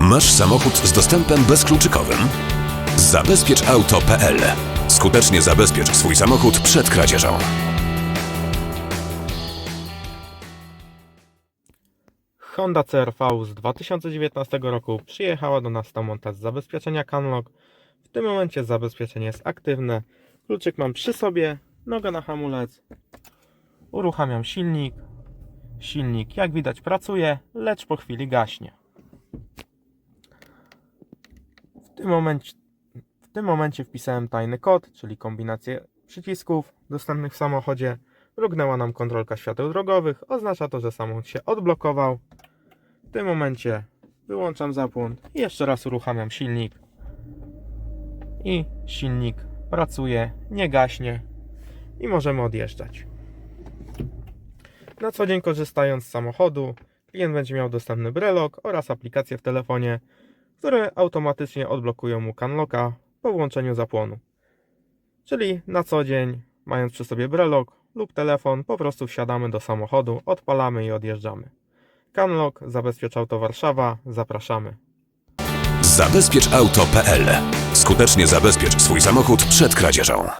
Masz samochód z dostępem bezkluczykowym? Zabezpieczauto.pl Skutecznie zabezpiecz swój samochód przed kradzieżą. Honda CRV z 2019 roku przyjechała do nas na montaż zabezpieczenia Canlock. W tym momencie zabezpieczenie jest aktywne. Kluczyk mam przy sobie, noga na hamulec. Uruchamiam silnik. Silnik, jak widać, pracuje, lecz po chwili gaśnie. W tym momencie, w tym momencie wpisałem tajny kod, czyli kombinację przycisków dostępnych w samochodzie. Mrugnęła nam kontrolka świateł drogowych. Oznacza to, że samochód się odblokował. W tym momencie wyłączam zapłon jeszcze raz uruchamiam silnik. I silnik pracuje, nie gaśnie i możemy odjeżdżać. Na co dzień korzystając z samochodu, klient będzie miał dostępny brelok oraz aplikację w telefonie, które automatycznie odblokują mu Canlocka po włączeniu zapłonu. Czyli na co dzień, mając przy sobie brelok lub telefon, po prostu wsiadamy do samochodu, odpalamy i odjeżdżamy. Canlock, Zabezpieczauto Warszawa, zapraszamy. Zabezpieczauto.pl Skutecznie zabezpiecz swój samochód przed kradzieżą.